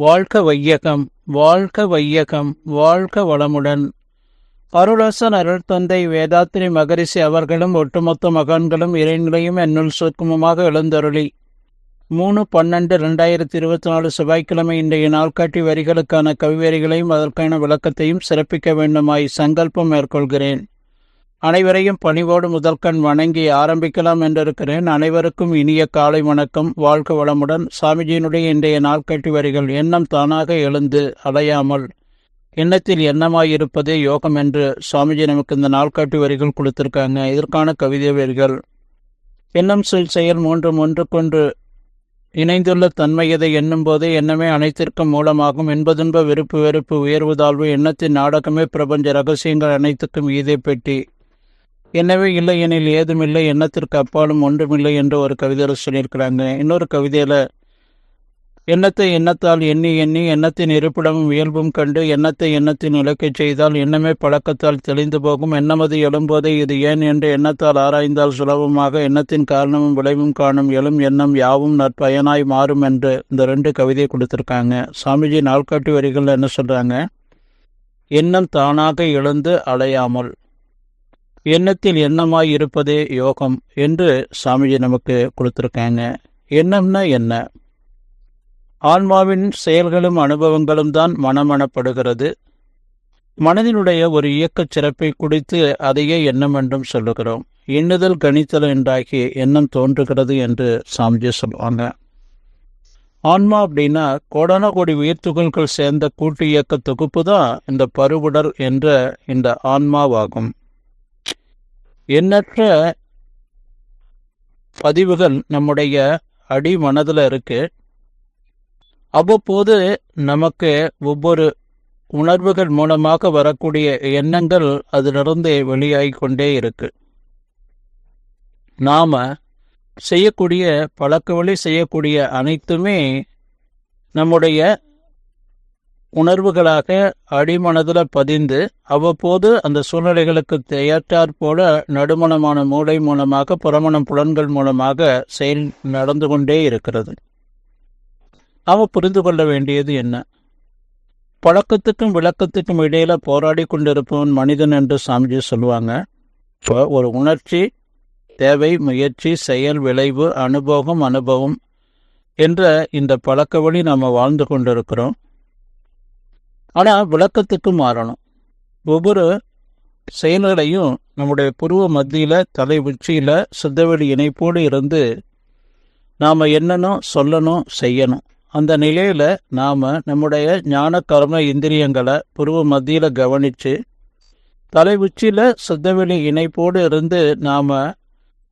வாழ்க வையகம் வாழ்க வையகம் வாழ்க வளமுடன். அருளாசன் அருள் தந்தை வேதாத்திரி மகரிஷி அவர்களும் ஒட்டுமொத்த மகான்களும் இறைநிலையும் என்னுள் சுருக்கமாக எழுந்தருளி. மூணு பன்னெண்டு ரெண்டாயிரத்தி இருபத்தி நாலு செவ்வாய்க்கிழமை இன்றைய நாள்காட்டி வரிகளுக்கான கவிவரிகளையும் அதற்கான விளக்கத்தையும் சிறப்பிக்க வேண்டுமாய் சங்கல்பம் மேற்கொள்கிறேன். அனைவரையும் பணிவோடு முதல்கண் வணங்கி ஆரம்பிக்கலாம் என்றிருக்கிறேன். அனைவருக்கும் இனிய காலை வணக்கம். வாழ்க வளமுடன். சாமிஜியினுடைய இன்றைய நாட்கட்டி வரிகள். எண்ணம் தானாக எழுந்து அலையாமல் எண்ணத்தில் எண்ணமாயிருப்பதே யோகம் என்று சுவாமிஜி நமக்கு இந்த நாள்காட்டி வரிகள் கொடுத்திருக்காங்க. இதற்கான கவிதை வரிகள். எண்ணம் சொல் செயல் மூன்றும் ஒன்றுக்கொன்று இணைந்துள்ள தன்மையதை எண்ணும் போதே எண்ணமே அனைத்திற்கும் மூலமாகும். என்பதுன்ப வெறுப்பு வெறுப்பு உயர்வு தாழ்வு எண்ணத்தின் நாடகமே பிரபஞ்ச ரகசியங்கள் அனைத்துக்கும் ஈதை பெட்டி. என்னவே இல்லை எனில் ஏதுமில்லை எண்ணத்திற்கு அப்பாலும் ஒன்றுமில்லை என்று ஒரு கவிதையில் சொல்லியிருக்கிறாங்க. இன்னொரு கவிதையில் எண்ணத்தை எண்ணத்தால் எண்ணி எண்ணி எண்ணத்தின் இருப்பிடமும் இயல்பும் கண்டு எண்ணத்தை எண்ணத்தின் இலக்கை செய்தால் எண்ணமே பழக்கத்தால் தெளிந்து போகும். எண்ணமது எழும்போதே இது ஏன் என்று எண்ணத்தால் ஆராய்ந்தால் சுலபமாக எண்ணத்தின் காரணமும் விளைவும் காணும் எழும் எண்ணம் யாவும் நற்பயனாய் மாறும் என்று இந்த ரெண்டு கவிதையை கொடுத்துருக்காங்க. சாமிஜி நாள்காட்டி வரிகள் என்ன சொல்கிறாங்க எண்ணம் தானாக எழுந்து அலையாமல் எண்ணத்தில் எண்ணமாய் இருப்பதே யோகம் என்று சாமிஜி நமக்கு கொடுத்துருக்காங்க. எண்ணம்னா என்ன? ஆன்மாவின் செயல்களும் அனுபவங்களும் தான் மனமனப்படுகிறது. மனதினுடைய ஒரு இயக்கச் சிறப்பை குடித்து அதையே எண்ணம் என்றும் சொல்லுகிறோம். எண்ணுதல் கணித்தல் என்றாகி எண்ணம் தோன்றுகிறது என்று சாமிஜி சொல்லுவாங்க. ஆன்மா அப்படின்னா கோடான கோடி உயிர்த்துகள்கள் சேர்ந்த கூட்டு இயக்க தொகுப்பு தான் இந்த பருவுடல் என்ற இந்த ஆன்மாவாகும். எண்ணற்ற பதிவுகள் நம்முடைய அடி மனதில் இருக்கு. அவ்வப்போது நமக்கு ஒவ்வொரு உணர்வுகள் மூலமாக வரக்கூடிய எண்ணங்கள் அதிலிருந்து வெளியாகி கொண்டே இருக்கு. நாம செய்யக்கூடிய பழக்க வழி செய்யக்கூடிய அனைத்துமே நம்முடைய உணர்வுகளாக அடிமனதில் பதிந்து அவ்வப்போது அந்த சூழ்நிலைகளுக்கு ஏற்றாற் போல நடுமணமான மூளை மூலமாக புறமணம் புலன்கள் மூலமாக செயல் நடந்து கொண்டே இருக்கிறது. அவ புரிந்து கொள்ள வேண்டியது என்ன? பழக்கத்துக்கும் விளக்கத்துக்கும் இடையில போராடி கொண்டிருப்பவன் மனிதன் என்று சாமிஜி சொல்லுவாங்க. இப்போ ஒரு உணர்ச்சி தேவை முயற்சி செயல் விளைவு அனுபவம் அனுபவம் என்ற இந்த பழக்க வழி நாம் வாழ்ந்து கொண்டிருக்கிறோம். ஆனால் விளக்கத்துக்கு மாறணும். ஒவ்வொரு செயல்களையும் நம்முடைய புருவ மத்தியில் தலை உச்சியில் சுத்தவெளி இணைப்போடு இருந்து நாம் என்னனும் சொல்லணும் செய்யணும். அந்த நிலையில் நாம் நம்முடைய ஞான கர்ம இந்திரியங்களை புருவ மத்தியில் கவனித்து தலை உச்சியில் சுத்தவெளி இணைப்போடு இருந்து நாம்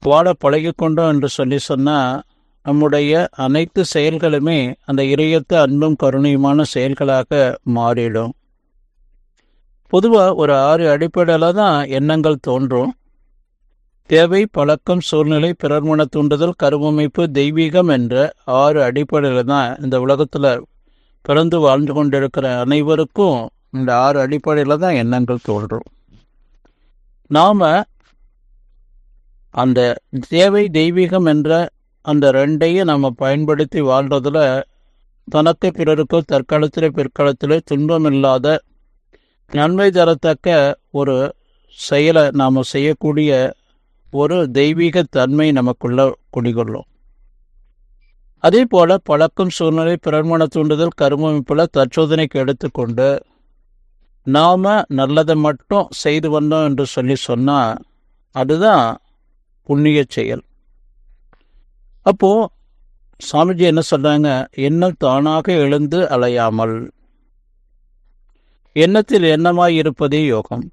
வாழ பழகிக்கொண்டோம் என்று சொல்லி சொன்னால் நம்முடைய அனைத்து செயல்களுமே அந்த இறையத்து அன்பும் கருணையுமான செயல்களாக மாறிடும். பொதுவாக ஒரு ஆறு அடிப்படையில் தான் எண்ணங்கள் தோன்றும். தேவை பழக்கம் சூழ்நிலை பிறர்மன தூண்டுதல் கருவமைப்பு தெய்வீகம் என்ற ஆறு அடிப்படையில் தான் இந்த உலகத்தில் பிறந்து வாழ்ந்து கொண்டிருக்கிற அனைவருக்கும் இந்த ஆறு அடிப்படையில் தான் எண்ணங்கள் தோன்றும். நாம் அந்த தேவை தெய்வீகம் என்ற அந்த ரெண்டையும் நம்ம பயன்படுத்தி வாழ்றதுல தனக்கு பிறருக்கோ தற்காலத்தில் பிற்காலத்தில் துன்பமில்லாத நன்மை தரத்தக்க ஒரு செயலை நாம் செய்யக்கூடிய ஒரு தெய்வீக தன்மை நமக்குள்ள குடிகொள்ளும். அதே போல பழக்கம் சூழ்நிலை பிறர்மண தூண்டுதல் கருமமைப்பில் தற்சோதனைக்கு எடுத்துக்கொண்டு நாம் நல்லதை மட்டும் செய்து வந்தோம் என்று சொல்லி சொன்னால் அதுதான் புண்ணிய செயல். அப்போது சாமிஜி என்ன சொல்கிறாங்க எண்ணம் தானாக எழுந்து அலையாமல். எண்ணத்தில் எண்ணமாய் இருப்பதே யோகம்.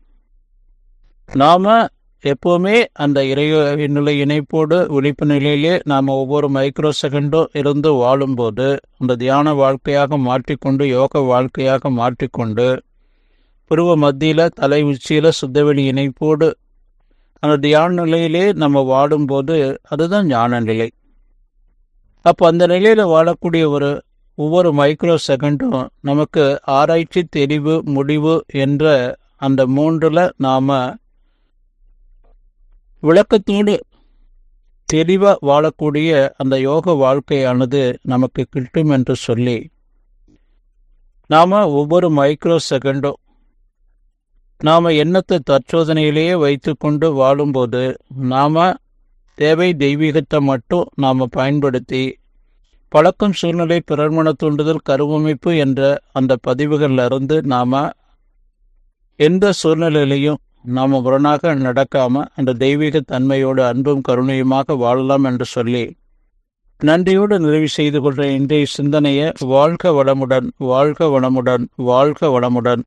நாம் எப்போவுமே அந்த இறை நிலை இணைப்போடு ஒழிப்பு நிலையிலே நாம் ஒவ்வொரு மைக்ரோ செகண்டும் இருந்து வாழும்போது அந்த தியான வாழ்க்கையாக மாற்றிக்கொண்டு யோக வாழ்க்கையாக மாற்றிக்கொண்டு புருவ மத்தியில் தலை உச்சியில் சுத்தவெளி இணைப்போடு அந்த தியான நிலையிலே நம்ம வாடும்போது அதுதான் ஞான நிலை. அப்போ அந்த நிலையில் வாழக்கூடிய ஒரு ஒவ்வொரு மைக்ரோ செகண்டும் நமக்கு ஆராய்ச்சி தெளிவு முடிவு என்ற அந்த மூன்றில் நாம் விளக்கத்தோடு தெளிவாக வாழக்கூடிய அந்த யோக வாழ்க்கையானது நமக்கு கிட்டும் என்று சொல்லி நாம் ஒவ்வொரு மைக்ரோ செகண்டும் நாம் எண்ணத்தை தற்சோதனையிலேயே வைத்துக்கொண்டு வாழும்போது நாம் தேவை தெய்வீகத்தை மட்டும் நாம் பயன்படுத்தி பழக்கம் சூழ்நிலை பிறர்மன தூண்டுதல் கருவமைப்பு என்ற அந்த பதிவுகளிலிருந்து நாம் எந்த சூழ்நிலையிலையும் நாம் முரணாக நடக்காமல் அந்த தெய்வீக தன்மையோடு அன்பும் கருணையுமாக வாழலாம் என்று சொல்லி நன்றியோடு நிறைவு செய்து கொள்கிற இன்றைய சிந்தனையை வாழ்க வளமுடன் வாழ்க வளமுடன் வாழ்க வளமுடன்